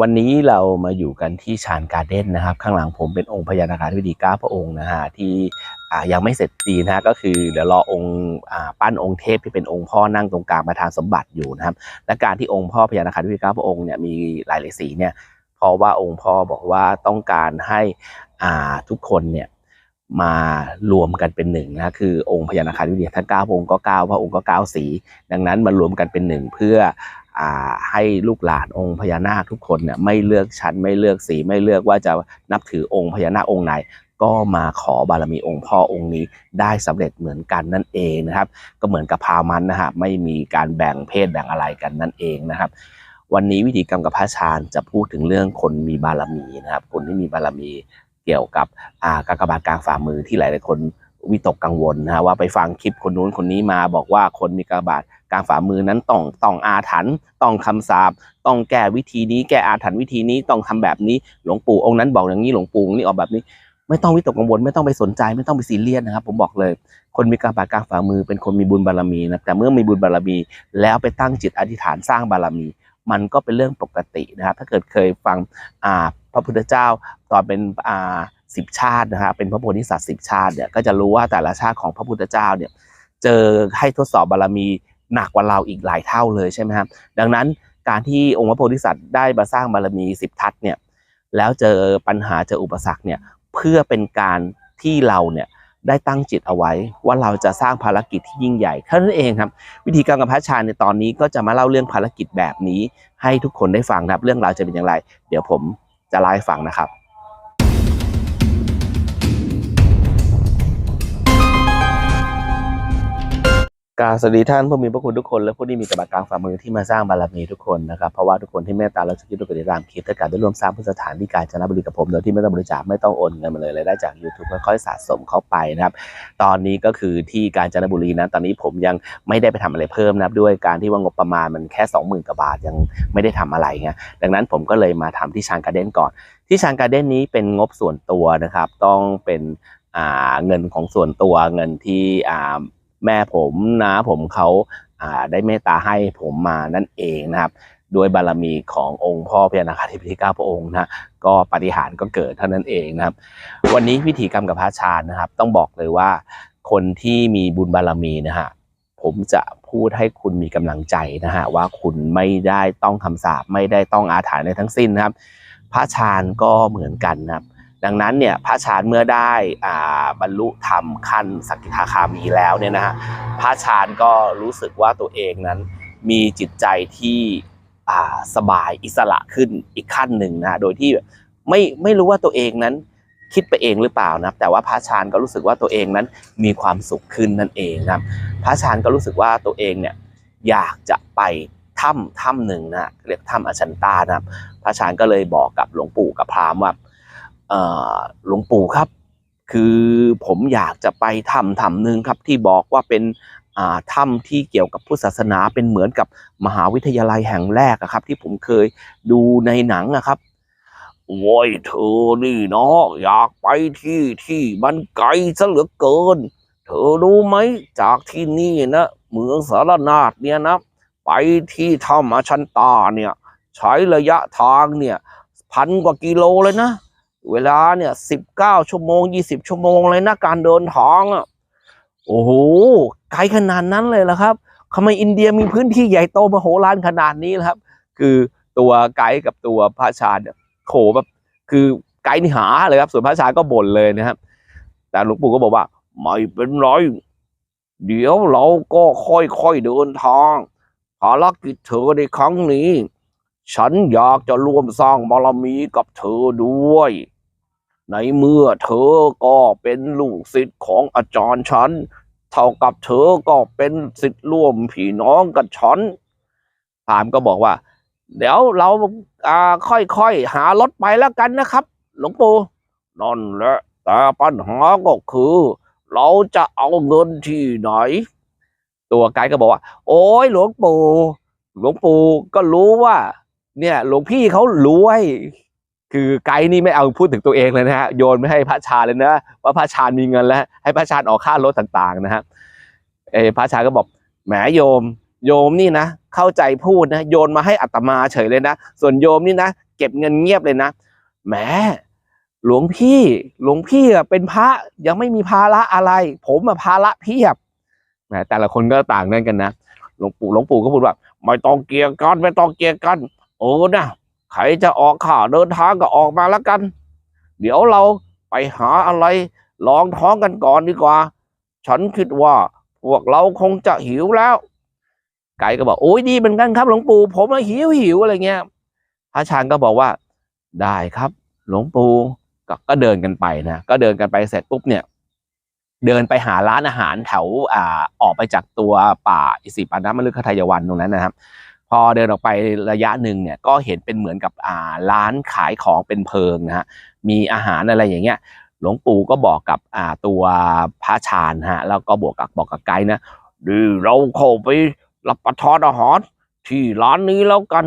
วันนี้เรามาอยู่กันที่ชานการ์เด้นนะครับ ข้างหลังผมเป็นองค์พญานาคาธิบดีก้าพระองค์นะฮะที่อ่ายังไม่เสร็จดีนะก็คือเดี๋ยวรอองค์ปั้นองค์เทพที่เป็นองค์พ่อนั่งตรงกลางประธานสมบัติอยู่นะครับและการที่องค์พ่อพญานาคาธิบดีก้าพระองค์เนี่ยมีหลายหลายสีเนี่ยเพราะว่าองค์พ่อบอกว่าต้องการให้อ่าทุกคนเนี่ยมารวมกันเป็นหนึ่งนะคือองค์พญานาคาธิบดีท่านเก้าพระองค์ก็เก้าพระองค์ก็เก้าสี ดังนั้นมารวมกันเป็นหนึ่งเพื่อ ให้ลูกหลานองค์พญานาคทุกคนเนี่ยไม่เลือกชั้นไม่เลือกสีไม่เลือกว่าจะนับถือองค์พญานาคองค์ไหน ก็มาขอบารมีองค์พ่อองค์นี้ได้สำเร็จเหมือนกันนั่นเองนะครับ ก็เหมือนกับพามันนะฮะไม่มีการแบ่งเพศแบ่งอะไรกันนั่นเองนะครับ วันนี้วิธีกรรมกับพระชาญจะพูดถึงเรื่องคนมีบารมีนะครับ คนที่มีบารมีเกี่ยวกับกากบาทกลางฝ่ามือที่หลายๆคน วิตกกังวลนะว่าไปฟังคลิปคนนู้นคนนี้มาบอกว่าคนมีกากบาทกลางฝ่ามือนั้นต้องต้องอาถรรพ์ต้องคำสาปต้องแก้วิธีนี้แก้อาถรรพ์วิธีนี้ต้องทำแบบนี้หลวงปู่องค์นั้นบอกอย่างนี้หลวงปู่องค์นี้ออกแบบนี้ ไม่ต้องวิตกกังวลไม่ต้องไปสนใจไม่ต้องไปซีเรียสนะครับ ผมบอกเลย คนมีกลางบาทกลางฝ่ามือ เป็นคนมีบุญบารมีนะแต่เมื่อมีบุญบารมี แล้วไปตั้งจิตอธิษฐานสร้างบารมี มันก็เป็นเรื่องปกตินะครับถ้าเกิดเคยฟังอ่าพระพุทธเจ้าตอนเป็นอ่า สิบชาตินะฮะเป็นพระโพธิสัตว์สิบชาติเนี่ยก็จะรู้ว่าแต่ละชาติของพระพุทธเจ้าเนี่ยเจอให้ทดสอบบารมีหนักกว่าเราอีกหลายเท่าเลยใช่ไหมครับดังนั้นการที่องค์พระโพธิสัตว์ได้มาสร้างบารมีสิบทัศเนี่ยแล้วเจอปัญหาเจออุปสรรคเนี่ยเพื่อเป็นการที่เราเนี่ยได้ตั้งจิตเอาไว้ว่าเราจะสร้างภารกิจที่ยิ่งใหญ่แค่นั้นเองครับ วิธีการกับพระชาในตอนนี้ก็จะมาเล่าเรื่องภารกิจแบบนี้ ให้ทุกคนได้ฟังนะครับเรื่องราวจะเป็นอย่างไร เดี๋ยวผมจะเล่าให้ฟังนะครับ กาสวัสดีท่านผู้มีพระคุณทุกคน และผู้ที่มีกระบะกลางฝ่ามือที่มาสร้างบารมีทุกคนนะครับเพราะว่าทุกคนที่เมตตาและช่วยคิดด้วยกันติดตามคลิปถ้าการได้ร่วมสร้างพุทธสถานที่กาญจนบุรีกับผมโดยที่ไม่ต้องบริจาคไม่ต้องโอนเงินมาเลยรายได้จาก YouTube ค่อยๆสะสมเข้าไปนะครับตอนนี้ก็คือที่กาญจนบุรีนะตอนนี้ผมยังไม่ได้ไปทำอะไรเพิ่มนะด้วยการที่ว่างบประมาณมันแค่ 20,000กว่าบาทยังไม่ได้ทำอะไรไงดังนั้นผมก็เลยมาทำที่ชานการเด้นก่อน ที่ชานการเด้นนี้เป็นงบส่วนตัวนะครับต้องเป็นอ่าเงินของส่วนตัวเงินที่ แม่ผมนะผมเขาได้เมตตาให้ผมมานั่นเองนะครับด้วยบารมีขององค์พ่อพญานาคาธิบดีเก้าพระองค์นะก็ปฏิหารก็เกิดเท่านั้นเองนะครับ วันนี้วิธีกรรมกับพระชาญนะครับ ต้องบอกเลยว่าคนที่มีบุญบารมีนะฮะผมจะพูดให้คุณมีกำลังใจนะฮะว่าคุณไม่ได้ต้องคำสาปไม่ได้ต้องอาถรรพ์ในทั้งสิ้นนะครับ พระชาญก็เหมือนกันนะครับ ดังนั้นเนี่ยพระชาญเมื่อได้บรรลุธรรมขั้นสักกิทาคามีแล้วเนี่ยนะฮะพระชาญก็รู้สึกว่าตัวเองนั้นมีจิตใจที่สบายอิสระขึ้นอีกขั้นหนึ่งนะโดยที่ไม่ไม่รู้ว่าตัวเองนั้นคิดไปเองหรือเปล่านะแต่ว่าพระชาญก็รู้สึกว่าตัวเองนั้นมีความสุขขึ้นนั่นเองนะพระชาญก็รู้สึกว่าตัวเองเนี่ยอยากจะไปถ้ำถ้ำหนึ่งนะเรียกถ้ำอชันตานะพระชาญก็เลยบอกกับหลวงปู่กับพราหมณ์ว่า หลวงปู่ครับ คือผมอยากจะไปถ้ำถ้ำหนึ่งครับที่บอกว่าเป็นถ้ำที่เกี่ยวกับพุทธศาสนาเป็นเหมือนกับมหาวิทยาลัยแห่งแรกอะครับ ที่ผมเคยดูในหนังอะครับโว้ยเธอนี่เนาะอยากไปที่ที่มันไกลซะเหลือเกิน เธอรู้ไหมจากที่นี่นะเมืองสารนาฏเนี่ยนะ ไปที่ถ้ำอาชันตาเนี่ย ใช้ระยะทางเนี่ยพันกว่ากิโลเลยนะ เวลาเนี่ยสิบเก้าชั่วโมงยี่สิบชั่วโมงเลยนะการเดินทางอะโอ้โหไกลขนาดนั้นเลยเหรอครับทำไมอินเดียมีพื้นที่ใหญ่โตมโหฬารขนาดนี้ละครับ คือตัวไกด์กับตัวพระชาเนี่ยโขแบบคือไกด์นี่หาเลยครับ ส่วนพระชาก็บ่นเลยนะครับ แต่หลวงปู่ก็บอกว่าไม่เป็นไรเดี๋ยวเราก็ค่อยๆเดินทางภารกิจเธอในครั้งนี้ ฉันอยากจะร่วมสร้างบารมีกับเธอด้วย ในเมื่อเธอก็เป็นลูกศิษย์ของอาจารย์ฉัน เท่ากับเธอก็เป็นศิษย์ร่วมพี่น้องกับฉันพามก็บอกว่า เดี๋ยวเราอ่าค่อยๆหารถไปแล้วกันนะครับ หลวงปู่นั่นแหละแต่ปัญหาก็คือ เราจะเอาเงินที่ไหน ตัวไกด์ก็บอกว่า โอ้ยหลวงปู่หลวงปู่ก็รู้ว่า เนี่ย หลวงพี่เขารวย คือไกด์นี่ไม่เอาพูดถึงตัวเองเลยนะฮะโยนไม่ให้พระชาเลยนะว่าพระชามีเงินแล้ว ให้พระชาออกค่ารถต่างๆนะฮะเออพระชาก็บอกแหมโยม โยมนี่นะ เข้าใจพูดนะโยนมาให้อัตมาเฉยเลยนะส่วนโยมนี่นะเก็บเงินเงียบเลยนะแหมหลวงพี่หลวงพี่เป็นพระยังไม่มีภาระอะไร ผมอะภาระเพียบแหมแต่ละคนก็ต่างนั่นกันนะหลวงปู่หลวงปู่ก็พูดว่าไม่ต้องเกียร์กันไม่ต้องเกียร์กันโอ้นะ ใครจะออกข่าเดินทางก็ออกมาแล้วกัน เดี๋ยวเราไปหาอะไรลองท้องกันก่อนดีกว่า ฉันคิดว่าพวกเราคงจะหิวแล้ว ไก่ก็บอกโอ้ยดีเหมือนกันครับ หลวงปู่ผมหิวหิวอะไรเงี้ยพระชานก็บอกว่าได้ครับ หลวงปู่ก็ก็เดินกันไปนะก็เดินกันไปเสร็จปุ๊บเนี่ย เดินไปหาร้านอาหารแถวอ่าออกไปจากตัวป่าอิสิปานะมฤคทายวันตรงนั้นนะครับ พอเดินออกไประยะหนึ่งเนี่ยก็เห็นเป็นเหมือนกับอ่าร้านขายของเป็นเพิงนะฮะมีอาหารอะไรอย่างเงี้ยหลวงปู่ก็บอกกับอ่าตัวพระชานฮะแล้วก็บอกกับบอกกับไกด์นะดีเราเข้าไปรับประทานอาหารที่ร้านนี้แล้วกัน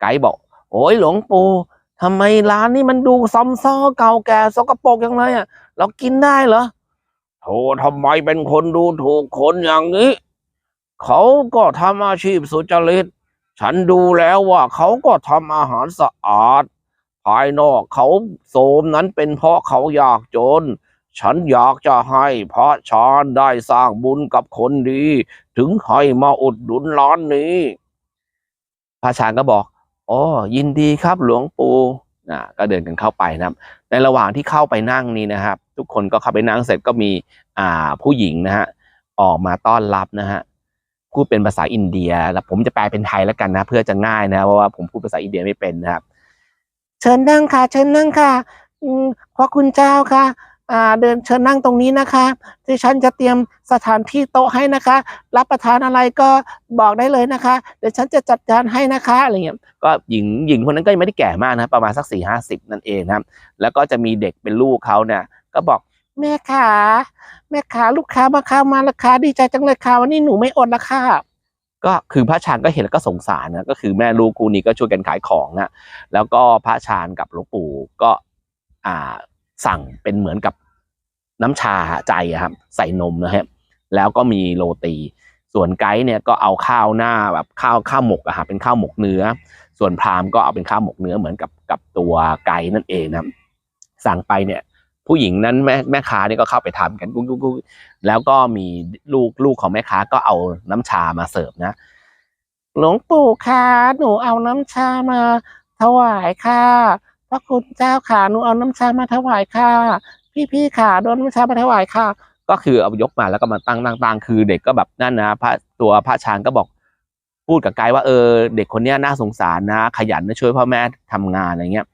ไกด์บอก โอ้ยหลวงปู่ทำไมร้านนี้มันดูซ้ำซ้อเก่าแก่สกปรกอย่างไรอะ เรากินได้เหรอโธ่ทำไมเป็นคนดูถูกคนอย่างนี้ เขาก็ทำอาชีพสุจริต ฉันดูแล้วว่าเขาก็ทำอาหารสะอาด ภายนอกเขาโสมนั้นเป็นเพราะเขาอยากจน ฉันอยากจะให้พระชานได้สร้างบุญกับคนดี ถึงให้มาอุดหนุนร้านนี้ พระชานก็บอกอ๋อยินดีครับหลวงปู่นะก็เดินกันเข้าไปนะครับ ในระหว่างที่เข้าไปนั่งนี่นะครับ ทุกคนก็เข้าไปนั่งเสร็จก็มีอ่าผู้หญิงนะฮะออกมาต้อนรับนะฮะ พูดเป็นภาษาอินเดียแล้วผมจะแปลเป็นไทยแล้วกันนะ เพื่อจะง่ายนะเพราะว่าผมพูดภาษาอินเดียไม่เป็นนะครับ เชิญนั่งค่ะ เชิญนั่งค่ะอืมพระคุณเจ้าค่ะอ่าเดินเชิญนั่งตรงนี้นะคะที่ฉันจะเตรียมสถานที่โต๊ะให้นะคะ รับประทานอะไรก็บอกได้เลยนะคะ เดี๋ยวฉันจะจัดการให้นะคะอะไรเงี้ยก็หญิงหญิงคนนั้นก็ยังไม่ได้แก่มากนะประมาณสักสี่ห้าสิบนั่นเองนะครับ แล้วก็จะมีเด็กเป็นลูกเขาเนี่ยก็บอก แม่ขาแม่ขาลูกค้ามาค้ามาราคาดีใจจังเลยค่ะวันนี้หนูไม่อดละค่ะก็คือพระชานก็เห็นแล้วก็สงสารนะก็คือแม่ลูกคู่นี้ก็ช่วยกันขายของนะแล้วก็พระชานกับหลวงปู่ก็อ่าสั่งเป็นเหมือนกับน้ำชาใจครับใส่นมนะฮะแล้วก็มีโรตี ส่วนไกด์เนี่ยก็เอาข้าวหน้าแบบข้าวข้าวหมกอะครับเป็นข้าวหมกเนื้อ ส่วนพราหมณ์ก็เอาเป็นข้าวหมกเนื้อเหมือนกับกับตัวไก่นั่นเองนะสั่งไปเนี่ย ผู้หญิงนั้นแม่แม่ค้านี่ก็เข้าไปทำกันกุ๊กกุ๊กแล้วก็มีลูกลูกของแม่ค้าก็เอาน้ำชามาเสิร์ฟนะ หลวงปู่คะหนูเอาน้ำชามา ถวายค่ะพระคุณเจ้าค่ะหนูเอาน้ำชามาถวายค่ะ พี่พี่ค่ะโดนน้ำชามาถวายค่ะ ก็คือเอายกมาแล้วก็มาตั้งตั้งตั้งคือเด็กก็แบบนั่นนะพระตัวพระชานก็บอกพูดกับกด์ว่าเออ เด็กคนนี้น่าสงสารนะ ขยันนะช่วยพ่อแม่ทำงานอะไรเงี้ย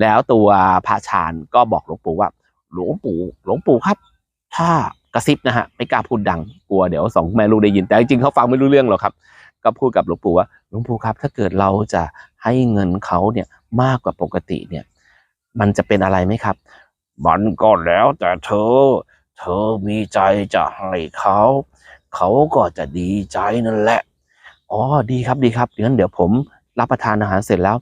แล้วตัวพระชานก็บอกหลวงปู่ว่า หลวงปู่หลวงปู่ครับ ถ้ากระซิบนะฮะไม่กล้าพูดดังกลัวเดี๋ยวสองแม่ลูกได้ยินแต่จริงๆเขาฟังไม่รู้เรื่องหรอกครับ ก็พูดกับหลวงปู่ว่าหลวงปู่ครับ ถ้าเกิดเราจะให้เงินเขาเนี่ยมากกว่าปกติเนี่ย มันจะเป็นอะไรไหมครับมันก็แล้วแต่เธอ เธอมีใจจะให้เขาเขาก็จะดีใจนั่นแหละอ๋อดีครับดีครับงั้นเดี๋ยวผมรับประทานอาหารเสร็จแล้ว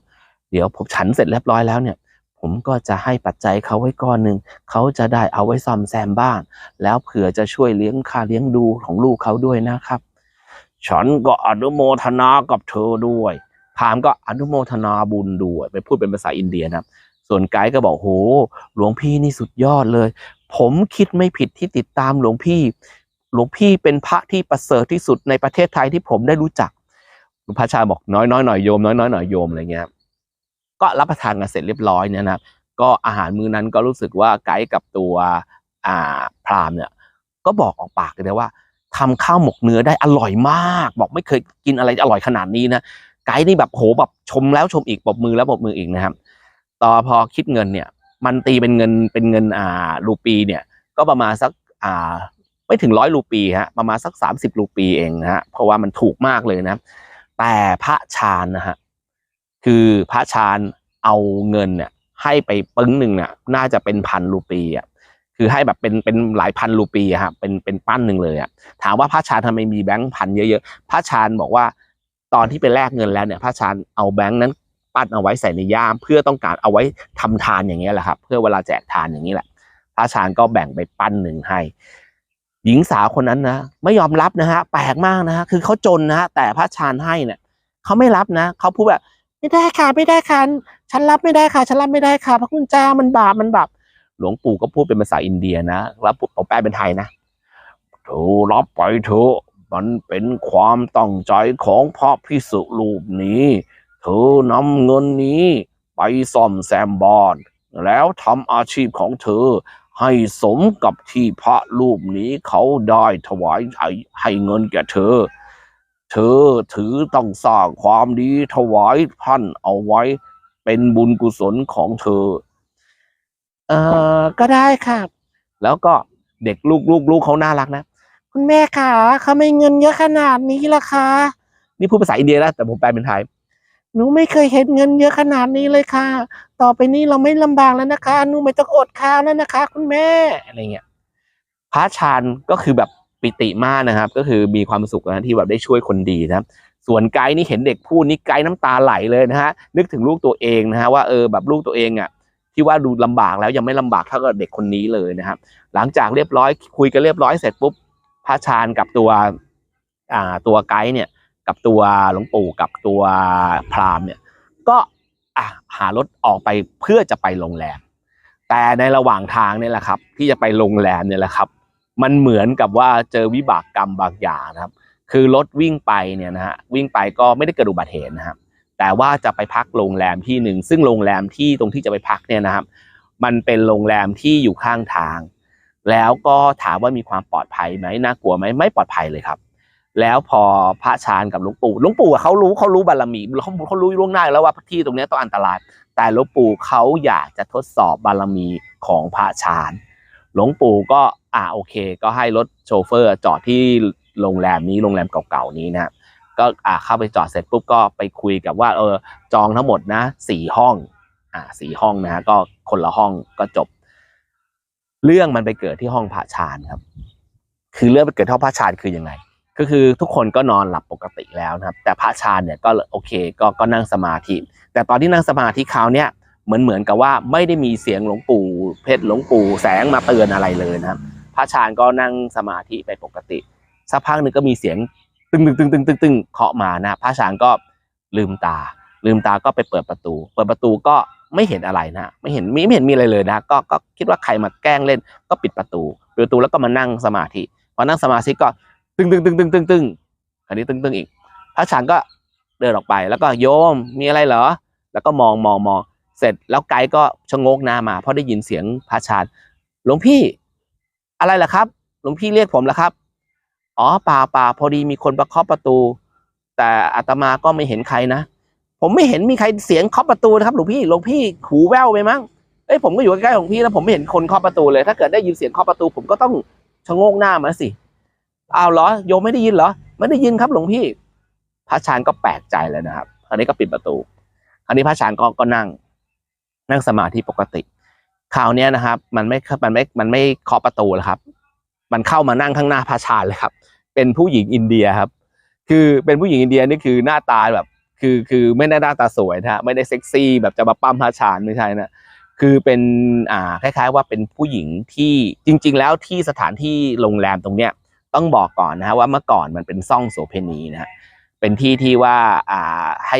เดี๋ยวผมฉันเสร็จเรียบร้อยแล้วเนี่ย ผมก็จะให้ปัจจัยเขาไว้ก้อนหนึ่งเขาจะได้เอาไว้ซ่อมแซมบ้าน แล้วเผื่อจะช่วยเลี้ยงค่าเลี้ยงดูของลูกเขาด้วยนะครับ ฉันก็อนุโมทนากับเธอด้วยพรามก็อนุโมทนาบุญด้วยไปพูดเป็นภาษาอินเดียนะครับส่วนไกด์ก็บอกโหหลวงพี่นี่สุดยอดเลย ผมคิดไม่ผิดที่ติดตามหลวงพี่ หลวงพี่เป็นพระที่ประเสริฐที่สุดในประเทศไทยที่ผมได้รู้จักหลวงพระชาบอกน้อยน้อยหน่อยโยมน้อยน้อยหน่อยโยมอะไรเงี้ย ก็รับประทานกันเสร็จเรียบร้อยเนี่ยนะครับก็อาหารมื้อนั้นก็รู้สึกว่าไกด์กับตัวอ่าพรามเนี่ยก็บอกออกปากเลยว่าทำข้าวหมกเนื้อได้อร่อยมาก บอกไม่เคยกินอะไรอร่อยขนาดนี้นะไกด์นี่แบบโหแบบชมแล้วชมอีกปรบมือแล้วปรบมืออีกนะครับ ต่อพอคิดเงินเนี่ย มันตีเป็นเงินเป็นเงินอ่ารูปีเนี่ย ก็ประมาณสักอ่าไม่ถึงร้อยรูปีฮะประมาณสักสามสิบรูปีเองนะฮะเพราะว่ามันถูกมากเลยนะ แต่พระชานนะฮะ คือพระชานเอาเงินเนี่ยให้ไปปึ้งหนึ่งเนี่ยน่าจะเป็นพันรูปีอะคือให้แบบเป็นเป็นหลายพันรูปีอะฮะเป็นเป็นปั้นหนึ่งเลยอะถามว่าพระชานทำไมมีแบงค์พันเยอะๆพระชานบอกว่าตอนที่ไปแลกเงินแล้วเนี่ยพระชานเอาแบงค์นั้นปั้นเอาไว้ใส่ในย่าม เพื่อต้องการเอาไว้ทำทานอย่างเงี้ยแหละครับ เพื่อเวลาแจกทานอย่างนี้แหละ พระชานก็แบ่งไปปั้นหนึ่งให้ หญิงสาวคนนั้นนะไม่ยอมรับนะฮะแปลกมากนะฮะคือเขาจนนะฮะแต่พระชานให้เนี่ยเขาไม่รับนะเขาพูดแบบ ไม่ได้ค่ะไม่ได้ค่ะฉันรับไม่ได้ค่ะฉันรับไม่ได้ค่ะ พระคุณเจ้ามันบาปมันบาปหลวงปู่ก็พูดเป็นภาษาอินเดียนะแล้วผมแปลเป็นไทยนะเธอรับไปเถอะมันเป็นความตั้งใจของพระพิสุรูปนี้ เธอนำเงินนี้ไปซ่อมแซมบ้านแล้วทำอาชีพของเธอ ให้สมกับที่พระรูปนี้เขาได้ถวายให้ให้เงินแก่เธอ เธอถือต้องสร้างความดีถวายท่านเอาไว้ เป็นบุญกุศลของเธอ เออก็ได้ค่ะแล้วก็เด็กลูกลูกลูกเขาน่ารักนะ คุณแม่คะเขาไม่เงินเยอะขนาดนี้ละคะนี่พูดภาษาอินเดียนะแต่ผมแปลเป็นไทยหนูไม่เคยเห็นเงินเยอะขนาดนี้เลยค่ะ ต่อไปนี้เราไม่ลำบากแล้วนะคะหนูไม่ต้องอดข้าวแล้วนะคะ คุณแม่อะไรเงี้ยพระชานก็คือแบบ ปิติมากนะครับ ก็คือมีความสุขนะที่แบบได้ช่วยคนดีนะครับส่วนไกด์นี่เห็นเด็กพูดนี่ไกด์น้ำตาไหลเลยนะฮะนึกถึงลูกตัวเองนะฮะว่าเออแบบลูกตัวเองอะที่ว่าดูลำบากแล้วยังไม่ลำบากเท่ากับเด็กคนนี้เลยนะครับ หลังจากเรียบร้อยคุยกันเรียบร้อยเสร็จปุ๊บพระชานกับตัวอ่าตัวไกด์เนี่ยกับตัวหลวงปู่กับตัวพราหมณ์เนี่ยก็อะหารถออกไปเพื่อจะไปโรงแรมแต่ในระหว่างทางเนี่ยแหละครับ ที่จะไปโรงแรมเนี่ยแหละครับ มันเหมือนกับว่าเจอวิบากกรรมบางอย่างนะครับ คือรถวิ่งไปเนี่ยนะฮะวิ่งไปก็ไม่ได้เกิดอุบัติเหตุนะครับแต่ว่าจะไปพักโรงแรมที่หนึ่งซึ่งโรงแรมที่ตรงที่จะไปพักเนี่ยนะครับ มันเป็นโรงแรมที่อยู่ข้างทาง แล้วก็ถามว่ามีความปลอดภัยไหมน่ากลัวไหมไม่ปลอดภัยเลยครับ แล้วพอพระชานกับหลวงปู่หลวงปู่เขารู้เขารู้บารมีเขาเขารู้ล่วงหน้าแล้วว่าที่ตรงนี้ต้องอันตราย แต่หลวงปู่เขาอยากจะทดสอบบารมีของพระชานหลวงปู่ก็ อ่าโอเค ก็ให้รถโชเฟอร์จอดที่โรงแรมนี้โรงแรมเก่าๆนี้นะก็อ่าเข้าไปจอดเสร็จปุ๊บก็ไปคุยกับว่าเออจองทั้งหมดนะสี่ห้องอ่าสี่ห้องนะฮะก็คนละห้องก็จบ เรื่องมันไปเกิดที่ห้องพระชานครับ คือเรื่องไปเกิดที่ห้องพระชานคือยังไง ก็คือทุกคนก็นอนหลับปกติแล้วนะครับ แต่พระชานเนี่ยก็โอเคก็ก็นั่งสมาธิ แต่ตอนที่นั่งสมาธิคราวเนี้ยเหมือนเหมือนกับว่าไม่ได้มีเสียงหลวงปู่เพชรหลวงปู่แสงมาเตือนอะไรเลยนะครับ ระชานก็นั่งสมาธิไปปกติ สักพักหนึ่งก็มีเสียงตึงตึงตึงตึงตึงตึงเคาะมานะพระชานก็ลืมตา ลืมตาก็ไปเปิดประตู เปิดประตูก็ไม่เห็นอะไรนะไม่เห็นไม่ไม่เห็นมีอะไรเลยนะ ก็ก็คิดว่าใครมาแกล้งเล่นก็ปิดประตูปิดประตูแล้วก็มานั่งสมาธิพอนั่งสมาธิก็ตึงตึงตึงตึงตึงตึงอันนี้ตึงตึงอีก พระฉันก็เดินออกไปแล้วก็โยมมีอะไรเหรอ แล้วก็มองมองมองเสร็จแล้วไกด์ก็ชะงกหน้ามา เพราะได้ยินเสียงพระชานหลวงพี่ อะไรล่ะครับ หลวงพี่เรียกผมล้วครับ อ๋อเปล่าเปล่าพอดีมีคนมาเคาะประตู แต่อาตมาก็ไม่เห็นใครนะ ผมไม่เห็นมีใครเสียงเคาะประตูนะครับหลวงพี่หลวงพี่หูแว่วไปมั้งเอ้ยผมก็อยู่ใกล้ๆหลวงพี่แล้วผมไม่เห็นคนเคาะประตูเลย ถ้าเกิดได้ยินเสียงเคาะประตู ผมก็ต้องชะโงกหน้ามาสิอ้าวเหรอโยมไม่ได้ยินเหรอไม่ได้ยินครับหลวงพี่ พระชานก็แปลกใจเลยนะครับอันนี้ก็ปิดประตู อันนี้พระชานก็ก็นั่ง นั่งสมาธิปกติ คราวนี้นะครับ มันไม่มันไม่มันไม่เคาะประตูแล้วครับ มันเข้ามานั่งข้างหน้าพระชานเลยครับ เป็นผู้หญิงอินเดียครับ คือเป็นผู้หญิงอินเดียนี่คือหน้าตาแบบ คือคือไม่ได้หน้าตาสวยนะฮะไม่ได้เซ็กซี่แบบจะมาปั้มพระชานไม่ใช่นะคือเป็นอ่าคล้าย ๆ ว่าเป็นผู้หญิงที่จริง ๆ แล้วที่สถานที่โรงแรมตรงเนี้ยต้องบอกก่อนนะฮะว่าเมื่อก่อนมันเป็นซ่องโสเพณีนะฮะเป็นที่ที่ว่าอ่าให้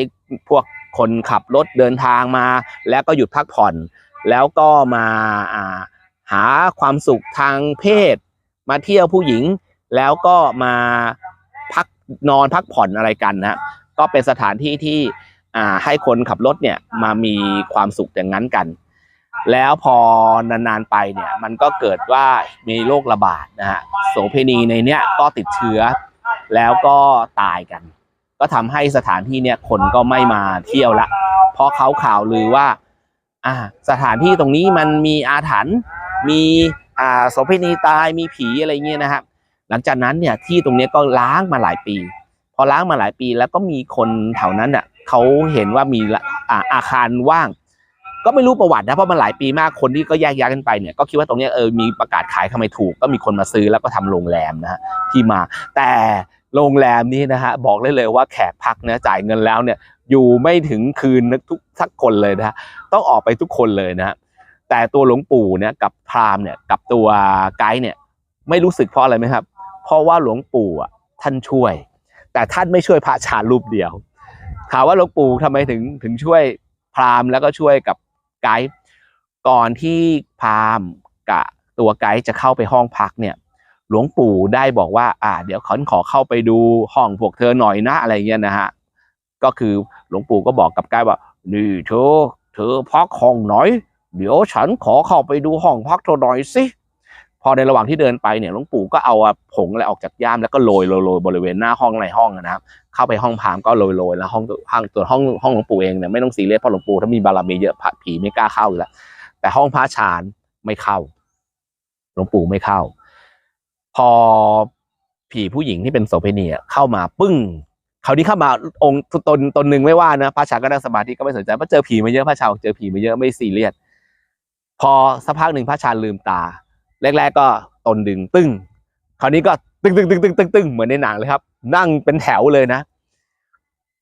พวกคนขับรถเดินทางมา แล้วก็หยุดพักผ่อน แล้วก็มาหาความสุขทางเพศ มาเที่ยวผู้หญิง แล้วก็มาพักนอนพักผ่อนอะไรกันนะก็เป็นสถานที่ที่ให้คนขับรถเนี่ยมามีความสุขอย่างนั้นกัน แล้วพอนานๆไปเนี่ยมันก็เกิดว่ามีโรคระบาดนะฮะโสเพณีในเนี้ยก็ติดเชื้อ แล้วก็ตายกัน ก็ทำให้สถานที่เนี่ยคนก็ไม่มาเที่ยวละ เพราะเขาข่าวลือว่า อ่าสถานที่ตรงนี้มันมีอาถรรพ์มีอ่าโสเพณีตายมีผีอะไรเงี้ยนะครับ หลังจากนั้นเนี่ยที่ตรงนี้ก็ล้างมาหลายปี พอล้างมาหลายปีแล้วก็มีคนแถวนั้นอะเขาเห็นว่ามีอ่าอาคารว่าง ก็ไม่รู้ประวัตินะเพราะมันหลายปีมากคนที่ก็แยกย้ายกันไปเนี่ยก็คิดว่าตรงนี้เออมีประกาศขายทำไมถูก ก็มีคนมาซื้อแล้วก็ทำโรงแรมนะฮะที่มาแต่ โรงแรมนี้นะฮะบอกเลยเลยว่าแขกพักเนี่ยจ่ายเงินแล้วเนี่ยอยู่ไม่ถึงคืนทุกสักคนเลยนะฮะต้องออกไปทุกคนเลยนะฮะแต่ตัวหลวงปู่เนี่ยกับพราหมณ์เนี่ยกับตัวไกด์เนี่ยไม่รู้สึกเพราะอะไรไหมครับ เพราะว่าหลวงปู่อะท่านช่วย แต่ท่านไม่ช่วยพระชารูปเดียวถามว่าหลวงปู่ทำไมถึงถึงช่วยพราหมณ์แล้วก็ช่วยกับไกด์ก่อนที่พราหมณ์กับตัวไกด์จะเข้าไปห้องพักเนี่ย หลวงปู่ได้บอกว่า อ่า เดี๋ยวขอขอเข้าไปดูห้องพวกเธอหน่อยนะอะไรเงี้ยนะฮะก็คือหลวงปู่ก็บอกกับกด์ว่า นี่เธอ เธอพักห้องหน่อย เดี๋ยวฉันขอเข้าไปดูห้องพักเธอหน่อยสิพอในระหว่างที่เดินไปเนี่ยหลวงปู่ก็เอาผงอะไรออกจากย่ามแล้วก็โรยโรยบริเวณหน้าห้องในห้องนะครับเข้าไปห้องพามก็โรยโรยแล้วห้องห้องตัวห้องห้องหลวงปู่เองเนี่ยไม่ต้องซีเรียสเพราะหลวงปู่ถ้ามีบารมีเยอะผีไม่กล้าเข้าอยู่แล้วแต่ห้องพระชานไม่เข้า หลวงปู่ไม่เข้า อผีผู้หญิงที่เป็นโสเภณีเข้ามาปึ้งคราวนี้เข้ามาองค์ตนตนหนึ่งไม่ว่านะพระชาก็นั่งสมาธิก็ไม่สนใจเพราะเจอผีมาเยอะพระชาเจอผีมาเยอะไม่ซีเรียสพอสักพักหนึ่งพระชาลืมตา แรก ๆ ก็ตนดึงตึ้งคราวนี้ก็ตึ้งตึ้งตึ้งตึ้งตึ้งตึ้งเหมือนในหนังเลยครับ นั่งเป็นแถวเลยนะ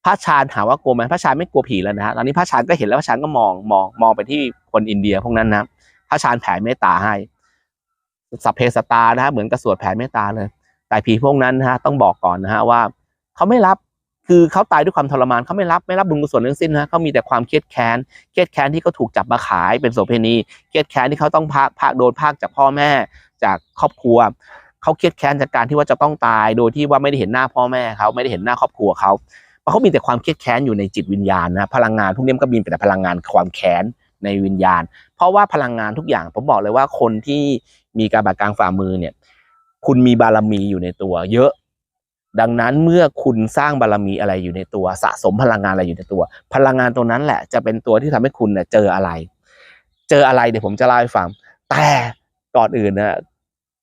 พระชาญถามว่ากลัวไหมพระชาญไม่กลัวผีแล้วนะฮะตอนนี้พระชาญก็เห็นแล้วพระชาญก็มองมองมองไปที่คนอินเดียพวกนั้นนะพระชาญแผ่เมตตาให้ สัพเพสตานะฮะเหมือนกระสวดแผ่เมตตาเลย แต่ผีพวกนั้นนะฮะต้องบอกก่อนนะฮะว่าเขาไม่รับคือเขาตายด้วยความทรมานเขาไม่รับไม่รับบุญกุศลทั้งสิ้นนะเขามีแต่ความเครียดแค้นเครียดแค้นที่เขาถูกจับมาขายเป็นโสเภณีเครียดแค้นที่เขาต้องพากพากโดนพากจากพ่อแม่จากครอบครัวเขาเครียดแค้นจากการที่ว่าจะต้องตายโดยที่ว่าไม่ได้เห็นหน้าพ่อแม่เขาไม่ได้เห็นหน้าครอบครัวเขาเพราะเขามีแต่ความเครียดแค้นอยู่ในจิตวิญญาณนะพลังงานพวกนี้มันก็มีแต่พลังงานความแค้นในวิญญาณ เพราะว่าพลังงานทุกอย่างผมบอกเลยว่าคนที่ มีการบาดกลางฝ่ามือเนี่ย คุณมีบารมีอยู่ในตัว เยอะ ดังนั้นเมื่อคุณสร้างบารมีอะไรอยู่ในตัว สะสมพลังงานอะไรอยู่ในตัว พลังงานตรงนั้นแหละ จะเป็นตัวที่ทำให้คุณเนี่ยเจออะไร เจออะไรเดี๋ยวผมจะเล่าให้ฟัง แต่ก่อนอื่นนะ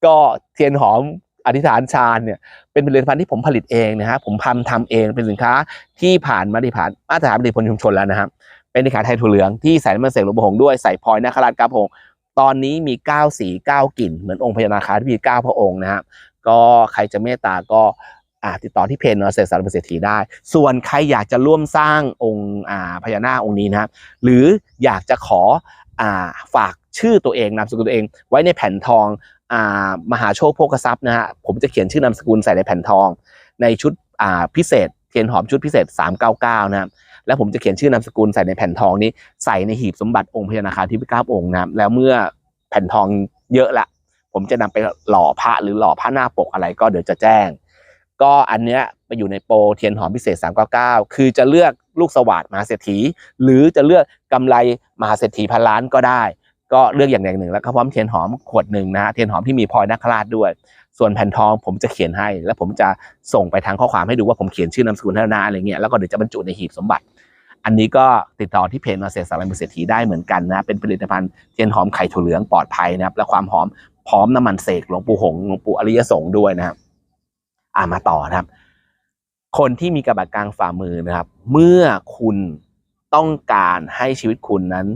ก็เทียนหอมอธิษฐานฌานเนี่ยเป็นผลิตภัณฑ์ที่ผมผลิตเองนะฮะผมทำทำเองเป็นสินค้าที่ผ่านมาตรฐานมาตรฐานผลิตผลชุมชนแล้วนะครับเป็นสินค้าไทยถั่วเหลืองที่ใส่น้ำมันเสกหลวงปู่หงด้วยใส่พลอยนาคราชกาพง ตอนนี้มี 9 สี 9 กลิ่น เหมือนองค์พญานาคาที่มี 9 พระองค์นะครับก็ใครจะเมตตาก็ติดต่อที่เพจเนอเสกสารเศรษฐีได้ ส่วนใครอยากจะร่วมสร้างองค์พญานาคองค์นี้นะครับ หรืออยากจะขออฝากชื่อตัวเองนามสกุลตัวเอง ไว้ในแผ่นทองอมหาโชคโภคทรัพย์นะฮะผมจะเขียนชื่อนามสกุลใส่ในแผ่นทอง ในชุดพิเศษเทียนหอมชุดพิเศษ 399 นะครับ แล้วผมจะเขียนชื่อนามสกุลใส่ในแผ่นทองนี้ใส่ในหีบสมบัติองค์พญานาคาธิพิก้าองค์นะแล้วเมื่อแผ่นทองเยอะละผมจะนำไปหล่อพระหรือหล่อพระหน้าปกอะไรก็เดี๋ยวจะแจ้ง ก็อันเนี้ยไปอยู่ในโปรเทียนหอมพิเศษ 399 คือจะเลือกลูกสวัสดมหาเศรษฐี หรือจะเลือกกำไรมหาเศรษฐีพันล้านก็ได้ ก็เลือกอย่างใดหนึ่ง แล้วก็พร้อมเทียนหอมขวดหนึ่งนะฮะเทียนหอมที่มีพลอยนักคราชด้วย ส่วนแผ่นทองผมจะเขียนให้ แล้วผมจะส่งไปทางข้อความให้ดูว่าผมเขียนชื่อนามสกุลท่านนาอะไรเงี้ยแล้วก็เดี๋ยวจะบรรจุในหีบสมบัติ อันนี้ก็ติดต่อที่เพจมาเสษสารมือเศรษฐีได้เหมือนกันนะ เป็นผลิตภัณฑ์เทียนหอมไข่ถั่วเหลืองปลอดภัยนะครับ และความหอมพร้อมน้ำมันเสกหลวงปู่หงหลวงปู่อริยสงฆ์ด้วยนะครับอ่ามาต่อนะครับ คนที่มีกระบาดกลางฝ่ามือนะครับ เมื่อคุณต้องการให้ชีวิตคุณนั้น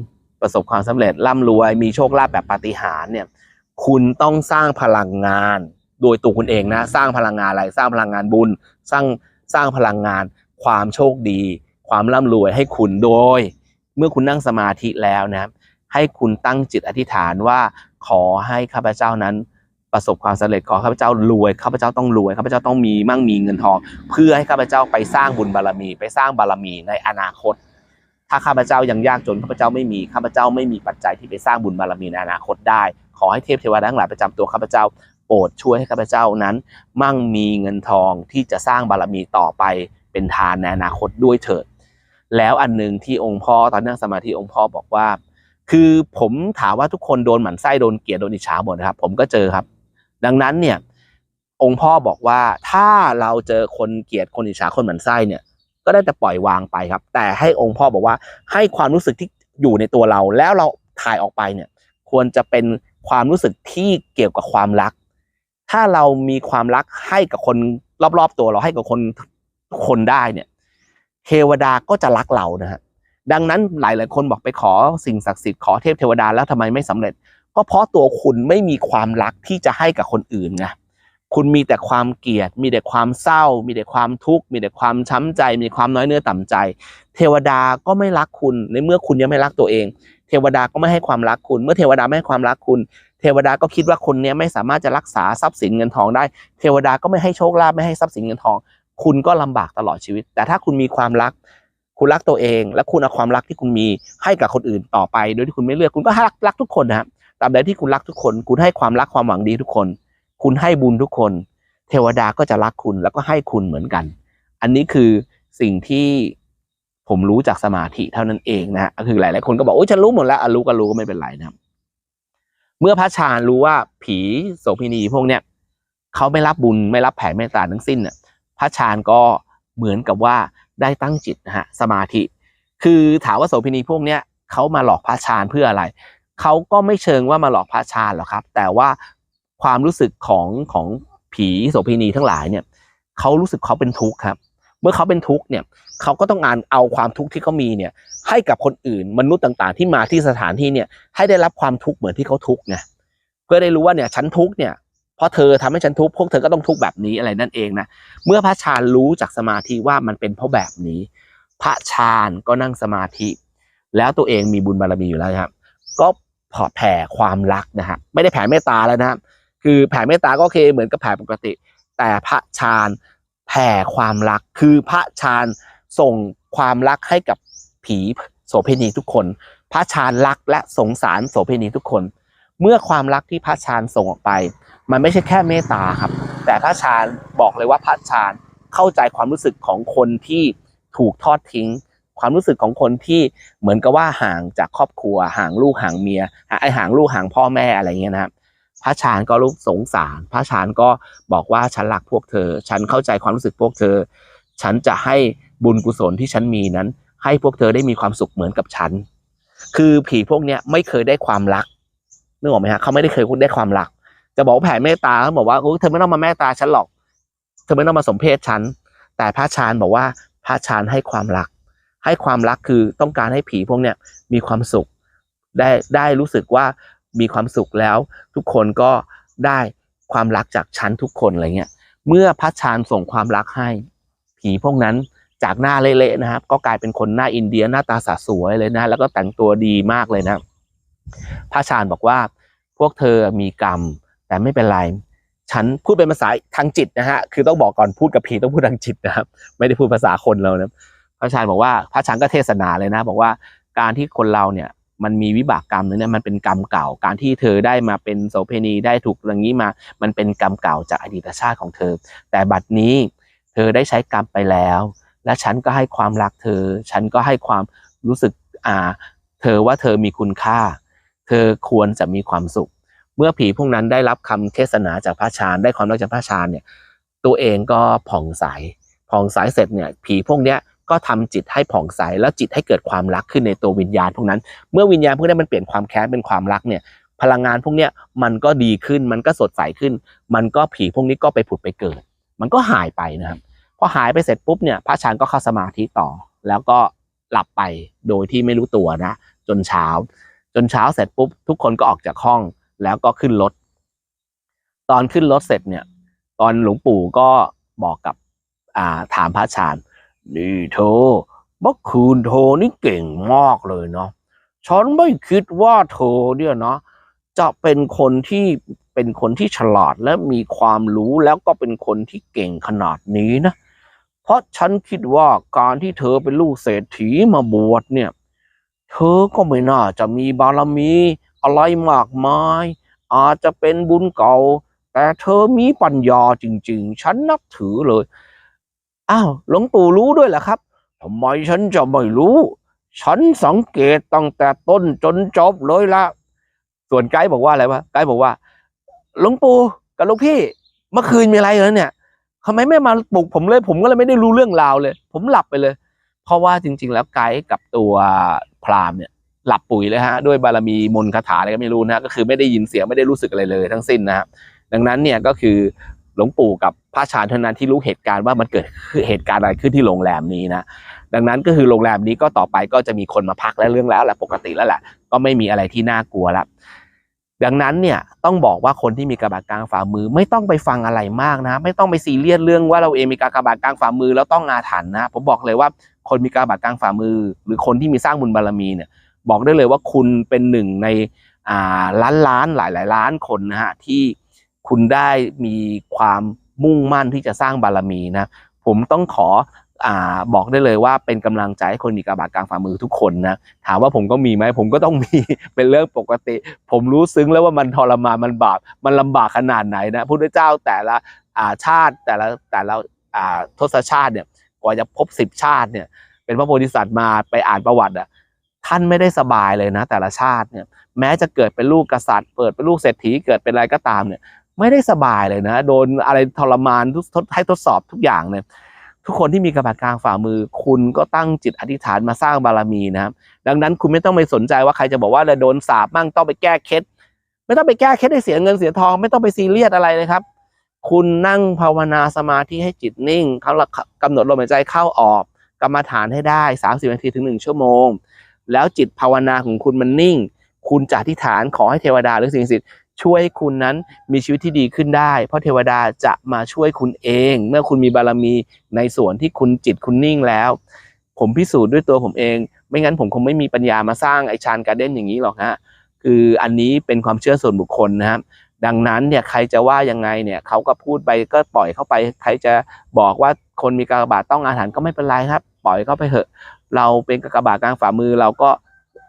ประสบความสำเร็จร่ำรวยมีโชคลาภแบบปาฏิหาริย์เนี่ย คุณต้องสร้างพลังงาน โดยตัวคุณเองนะ สร้างพลังงานอะไร สร้างพลังงานบุญ สร้างสร้างพลังงานความโชคดี ความร่ำรวยให้คุณโดย เมื่อคุณนั่งสมาธิแล้วนะให้คุณตั้งจิตอธิษฐานว่าขอให้ข้าพเจ้านั้นประสบความสำเร็จขอข้าพเจ้ารวยข้าพเจ้าต้องรวยข้าพเจ้าต้องมีมั่งมีเงินทอง เพื่อให้ข้าพเจ้าไปสร้างบุญบารมี ไปสร้างบารมีในอนาคต ถ้าข้าพเจ้ายังยากจนข้าพเจ้าไม่มีข้าพเจ้าไม่มีปัจจัยที่ไปสร้างบุญบารมีในอนาคตได้ ขอให้เทพเทวดาทั้งหลายประจำตัวข้าพเจ้าโปรดช่วยให้ข้าพเจ้านั้น มั่งมีเงินทองที่จะสร้างบารมีต่อไปเป็นทานในอนาคตด้วยเถิด แล้วอันหนึ่งที่องค์พ่อตอนนั่งสมาธิองค์พ่อบอกว่า คือผมถามว่าทุกคนโดนหมั่นไส้โดนเกลียดโดนอิจฉาหมดนะครับ ผมก็เจอครับ ดังนั้นเนี่ยองค์พ่อบอกว่าถ้าเราเจอคนเกลียดคนอิจฉาคนหมั่นไส้เนี่ย ก็ได้แต่ปล่อยวางไปครับ แต่ให้องค์พ่อบอกว่าให้ความรู้สึกที่อยู่ในตัวเราแล้วเราถ่ายออกไปเนี่ย ควรจะเป็นความรู้สึกที่เกี่ยวกับความรัก ถ้าเรามีความรักให้กับคนรอบๆตัวเราให้กับคนทุกคนได้เนี่ย เทวดาก็จะรักเรานะฮะดังนั้นหลายๆคนบอกไปขอสิ่งศักดิ์สิทธิ์ขอเทพเทวดาแล้วทำไมไม่สำเร็จ ก็เพราะตัวคุณไม่มีความรักที่จะให้กับคนอื่นไงคุณมีแต่ความเกลียด มีแต่ความเศร้า มีแต่ความทุกข์ มีแต่ความช้ำใจ มีความน้อยเนื้อต่ำใจ เทวดาก็ไม่รักคุณ ในเมื่อคุณยังไม่รักตัวเอง เทวดาก็ไม่ให้ความรักคุณ เมื่อเทวดาไม่ให้ความรักคุณ เทวดาก็คิดว่าคนนี้ไม่สามารถจะรักษาทรัพย์สินเงินทองได้ เทวดาก็ไม่ให้โชคลาภไม่ให้ทรัพย์สินเงินทอง คุณก็ลำบากตลอดชีวิต แต่ถ้าคุณมีความรัก คุณรักตัวเอง และคุณเอาความรักที่คุณมีให้กับคนอื่นต่อไป โดยที่คุณไม่เลือกคุณก็รักรักทุกคนนะครับตราบใดที่คุณรักทุกคน คุณให้ความรักความหวังดีทุกคน คุณให้บุญทุกคน เทวดาก็จะรักคุณแล้วก็ให้คุณเหมือนกัน อันนี้คือสิ่งที่ผมรู้จากสมาธิเท่านั้นเองนะฮะคือหลาย ๆ คนก็บอกโอ้ยฉันรู้หมดแล้วอะรู้ก็รู้ก็ไม่เป็นไรนะครับ เมื่อพระชาญรู้ว่าผีโสเภณีพวกเนี้ยเขาไม่รับบุญไม่รับแผ่เมตตาทั้งสิ้นเนี่ย พระชาญก็เหมือนกับว่าได้ตั้งจิตนะฮะสมาธิ คือถามว่าโสเภณีพวกเนี้ยเขามาหลอกพระชาญเพื่ออะไรเขาก็ไม่เชิงว่ามาหลอกพระชาญหรอกครับ แต่ว่าความรู้สึกของของผีโสเภณีทั้งหลายเนี่ยเขารู้สึกเขาเป็นทุกข์ครับ เมื่อเขาเป็นทุกข์เนี่ยเขาก็ต้องการเอาความทุกข์ที่เขามีเนี่ยให้กับคนอื่นมนุษย์ต่างๆ ที่มาที่สถานที่เนี่ยให้ได้รับความทุกข์เหมือนที่เขาทุกข์ไงเพื่อได้รู้ว่าเนี่ยฉันทุกข์เนี่ย เพราะเธอทำให้ฉันทุกข์พวกเธอก็ต้องทุกข์แบบนี้อะไรนั่นเองนะเมื่อพระชาญรู้จากสมาธิว่ามันเป็นเพราะแบบนี้ พระชาญก็นั่งสมาธิ แล้วตัวเองมีบุญบารมีอยู่แล้วครับ ก็แผ่ความรักนะฮะไม่ได้แผ่เมตตาแล้วนะครับคือแผ่เมตตาก็โอเคเหมือนกับแผ่ปกติ แต่พระชาญแผ่ความรักคือพระชาญส่งความรักให้กับผีโสเภณีทุกคน พระชาญรักและสงสารโสเภณีทุกคน เมื่อความรักที่พระชาญส่งออกไป มันไม่ใช่แค่เมตตาครับ แต่พระชาญบอกเลยว่าพระชาญเข้าใจความรู้สึกของคนที่ถูกทอดทิ้ง ความรู้สึกของคนที่เหมือนกับว่าห่างจากครอบครัว ห่างลูกห่างเมียไอห่างลูกห่างพ่อแม่อะไรเงี้ยนะครับพระชาญก็รู้สงสาร พระชาญก็บอกว่าฉันรักพวกเธอ ฉันเข้าใจความรู้สึกพวกเธอ ฉันจะให้บุญกุศลที่ฉันมีนั้น ให้พวกเธอได้มีความสุขเหมือนกับฉัน คือผีพวกเนี้ยไม่เคยได้ความรักนึกออกไหมฮะเขาไม่ได้เคยได้ความรัก จะบอกว่าแผ่เมตตาเขาบอกว่าโอ้เธอไม่ต้องมาเมตตาฉันหรอก เธอไม่ต้องมาสมเพศฉัน แต่พระชาญบอกว่าพระชาญให้ความรัก ให้ความรักคือต้องการให้ผีพวกเนี้ยมีความสุข ได้ได้รู้สึกว่ามีความสุขแล้ว ทุกคนก็ได้ความรักจากฉันทุกคนอะไรเงี้ย เมื่อพระชาญส่งความรักให้ ผีพวกนั้นจากหน้าเละๆนะครับ ก็กลายเป็นคนหน้าอินเดียหน้าตาสะสวยเลยนะ แล้วก็แต่งตัวดีมากเลยนะ พระชาญบอกว่าพวกเธอมีกรรม แต่ไม่เป็นไรฉันพูดเป็นภาษาทางจิตนะฮะ คือต้องบอกก่อนพูดกับผีต้องพูดทางจิตนะครับ ไม่ได้พูดภาษาคนเรานะพระชาญบอกว่าพระชาญก็เทศนาเลยนะ บอกว่าการที่คนเราเนี่ยมันมีวิบากกรรมเนี่ยมันเป็นกรรมเก่า การที่เธอได้มาเป็นโสเภณีได้ถูกอย่างนี้มา มันเป็นกรรมเก่าจากอดีตชาติของเธอ แต่บัดนี้เธอได้ใช้กรรมไปแล้ว และฉันก็ให้ความรักเธอ ฉันก็ให้ความรู้สึกอ่า เธอว่าเธอมีคุณค่า เธอควรจะมีความสุข เมื่อผีพวกนั้นได้รับคำเทศนาจากพระชาญได้ความรักจากพระชาญเนี่ยตัวเองก็ผ่องใสผ่องใสเสร็จเนี่ยผีพวกเนี้ยก็ทำจิตให้ผ่องใสแล้วจิตให้เกิดความรักขึ้นในตัววิญญาณพวกนั้น เมื่อวิญญาณพวกนี้มันเปลี่ยนความแค้นเป็นความรักเนี่ยพลังงานพวกเนี้ยมันก็ดีขึ้นมันก็สดใสขึ้น มันก็ผีพวกนี้ก็ไปผุดไปเกิด มันก็หายไปนะครับพอหายไปเสร็จปุ๊บเนี่ยพระชานก็เข้าสมาธิต่อ แล้วก็หลับไปโดยที่ไม่รู้ตัวนะ จนเช้า จนเช้าเสร็จปุ๊บทุกคนก็ออกจากห้อง แล้วก็ขึ้นรถ ตอนขึ้นรถเสร็จเนี่ย ตอนหลวงปู่ก็บอกกับ อ่า ถามพระชานนี่เธอเมื่อคืนเธอนี่เก่งมากเลยเนาะฉันไม่คิดว่าเธอเนี่ยเนาะจะเป็นคนที่เป็นคนที่ฉลาดและมีความรู้แล้วก็เป็นคนที่เก่งขนาดนี้นะ เพราะฉันคิดว่าการที่เธอเป็นลูกเศรษฐีมาบวชเนี่ย เธอก็ไม่น่าจะมีบารมี อะไรมากมาย อาจจะเป็นบุญเก่า แต่เธอมีปัญญาจริง ๆ ฉันนับถือเลย อ้าวหลวงปู่รู้ด้วยเหรอครับทำไมฉันจะไม่รู้ ฉันสังเกตตั้งแต่ต้นจนจบเลยละส่วนไกด์บอกว่าอะไรวะไกด์บอกว่าหลวงปู่กับหลวงพี่เมื่อคืนมีอะไรเหรอเนี่ยทำไมไม่มาปลุกผมเลย ผมก็เลยไม่ได้รู้เรื่องราวเลย ผมหลับไปเลย เพราะว่าจริง ๆ แล้วไกด์กับตัวพรามเนี่ย หลับปุ๋ยเลยฮะด้วยบารมีมนคาถาอะไรก็ไม่รู้นะฮะก็คือไม่ได้ยินเสียงไม่ได้รู้สึกอะไรเลยทั้งสิ้นนะครับดังนั้นเนี่ยก็คือหลวงปู่กับพระชาญเท่านั้นที่รู้เหตุการณ์ว่ามันเกิดเหตุการณ์อะไรขึ้นที่โรงแรมนี้นะดังนั้นก็คือโรงแรมนี้ก็ต่อไปก็จะมีคนมาพักและเรื่องแล้วแหละปกติแล้วแหละก็ไม่มีอะไรที่น่ากลัวละดังนั้นเนี่ยต้องบอกว่าคนที่มีกระบาดกลางฝ่ามือไม่ต้องไปฟังอะไรมากนะ ไม่ต้องไปซีเรียสเรื่องว่าเราเองมีการกระบาดกลางฝ่ามือแล้วต้องอาถรรพ์นะผมบอกเลยว่าคนมีกระบาดกลางฝ่ามือ หรือคนที่มีสร้างบุญบารมีเนี่ย บอกได้เลยว่าคุณเป็นหนึ่งในอ่าล้านล้านหลายหลายล้านคนนะฮะที่คุณได้มีความมุ่งมั่นที่จะสร้างบารมีนะผมต้องขออ่าบอกได้เลยว่าเป็นกำลังใจให้คนมีกระบาดกลางฝ่ามือทุกคนนะถามว่าผมก็มีไหมผมก็ต้องมีเป็นเรื่องปกติ ผมรู้ซึ้งแล้วว่ามันทรมานมันบาปมันลำบากขนาดไหนนะพุทธเจ้าแต่ละอ่าชาติแต่ละแต่ละอ่าทศชาติเนี่ยกว่าจะพบสิบชาติเนี่ยเป็นพระโพธิสัตว์มาไปอ่านประวัติอะ ท่านไม่ได้สบายเลยนะ แต่ละชาติเนี่ยแม้จะเกิดเป็นลูกกษัตริย์เปิดเป็นลูกเศรษฐีเกิดเป็นอะไรก็ตามเนี่ยไม่ได้สบายเลยนะ โดนอะไรทรมานทุกทดให้ทดสอบทุกอย่างเนี่ยทุกคนที่มีกระบาดกลางฝ่ามือ คุณก็ตั้งจิตอธิษฐานมาสร้างบารมีนะครับดังนั้นคุณไม่ต้องไปสนใจว่าใครจะบอกว่าเราโดนสาปมั่งต้องไปแก้เคล็ดไม่ต้องไปแก้เคล็ดให้เสียเงินเสียทอง ไม่ต้องไปซีเรียสอะไรเลยครับ คุณนั่งภาวนาสมาธิให้จิตนิ่งเขากำหนดลมหายใจเข้าออกกรรมฐานให้ได้ 30นาทีถึง1ชั่วโมง แล้วจิตภาวนาของคุณมันนิ่ง คุณจะอธิษฐานขอให้เทวดาหรือสิ่งศักดิ์สิทธิ์ช่วยให้คุณนั้นมีชีวิตที่ดีขึ้นได้ เพราะเทวดาจะมาช่วยคุณเอง เมื่อคุณมีบารมีในส่วนที่คุณจิตคุณนิ่งแล้ว ผมพิสูจน์ด้วยตัวผมเอง ไม่งั้นผมคงไม่มีปัญญามาสร้างไอชานการ์เด้นอย่างนี้หรอกฮะคืออันนี้เป็นความเชื่อส่วนบุคคลนะครับดังนั้นเนี่ยใครจะว่ายังไงเนี่ยเขาก็พูดไปก็ปล่อยเข้าไป ใครจะบอกว่าคนมีกากบาทต้องอาถรรพ์ก็ไม่เป็นไรครับ ปล่อยเข้าไปเถอะ เราเป็นกากบาทกลางฝ่ามือเราก็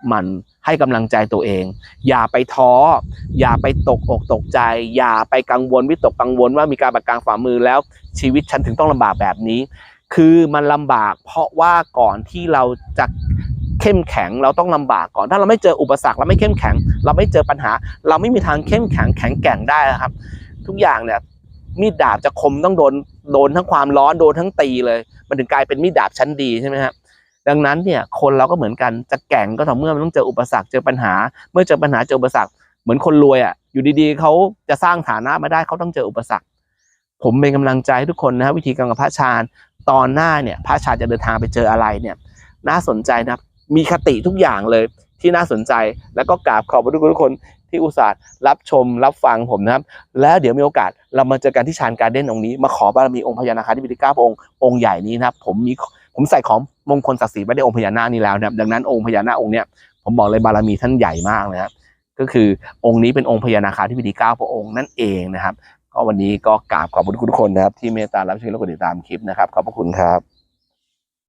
หมั่นให้กำลังใจตัวเอง อย่าไปท้อ อย่าไปตกอกตกใจ อย่าไปกังวลวิตกกังวลว่ามีการบาดกลางฝ่ามือแล้วชีวิตฉันถึงต้องลำบากแบบนี้ คือมันลำบาก เพราะว่าก่อนที่เราจะเข้มแข็งเราต้องลำบากก่อน ถ้าเราไม่เจออุปสรรคเราไม่เข้มแข็ง เราไม่เจอปัญหา เราไม่มีทางเข้มแข็งแข็งแกร่งได้นะครับ ทุกอย่างเนี่ยมีดดาบจะคมต้องโดนโดนทั้งความร้อนโดนทั้งตีเลย มันถึงกลายเป็นมีดดาบชั้นดีใช่ไหมครับ ดังนั้นเนี่ยคนเราก็เหมือนกันจะแก่งก็ต่อเมื่อมันต้องเจออุปสรรคเจอปัญหา เมื่อเจอปัญหาเจออุปสรรคเหมือนคนรวยอะอยู่ดีๆเขาจะสร้างฐานะมาได้เขาต้องเจออุปสรรค ผมเป็นกำลังใจให้ทุกคนนะวิธีการกับพระชาญตอนหน้าเนี่ยพระชาญจะเดินทางไปเจออะไรเนี่ยน่าสนใจนะมีคติทุกอย่างเลยที่น่าสนใจแล้วก็กราบขอบพระคุณทุกคนที่อุตส่าห์รับชมรับฟังผมนะครับ แล้วเดี๋ยวมีโอกาสเรามาเจอกันที่ชานการเด้นองค์นี้ มาขอบารมีองค์พญานาคาธิบดีเก้าพระองค์องค์ใหญ่นี้นะครับ ผมมีผมใส่ของ มงคลศักดิ์ศรีไม่ได้องค์พญานาคนี้แล้วนะครับดังนั้นองค์พญานาคองค์เนี้ยผมบอกเลยบารมีท่านใหญ่มากนะครับก็คือองค์นี้เป็นองค์พญานาคาธิบดีเก้าพระองค์นั่นเองนะครับ ก็วันนี้ก็กราบขอบคุณทุกคนนะครับที่เมตตารับชมและกดติดตามคลิปนะครับขอบพระคุณครับ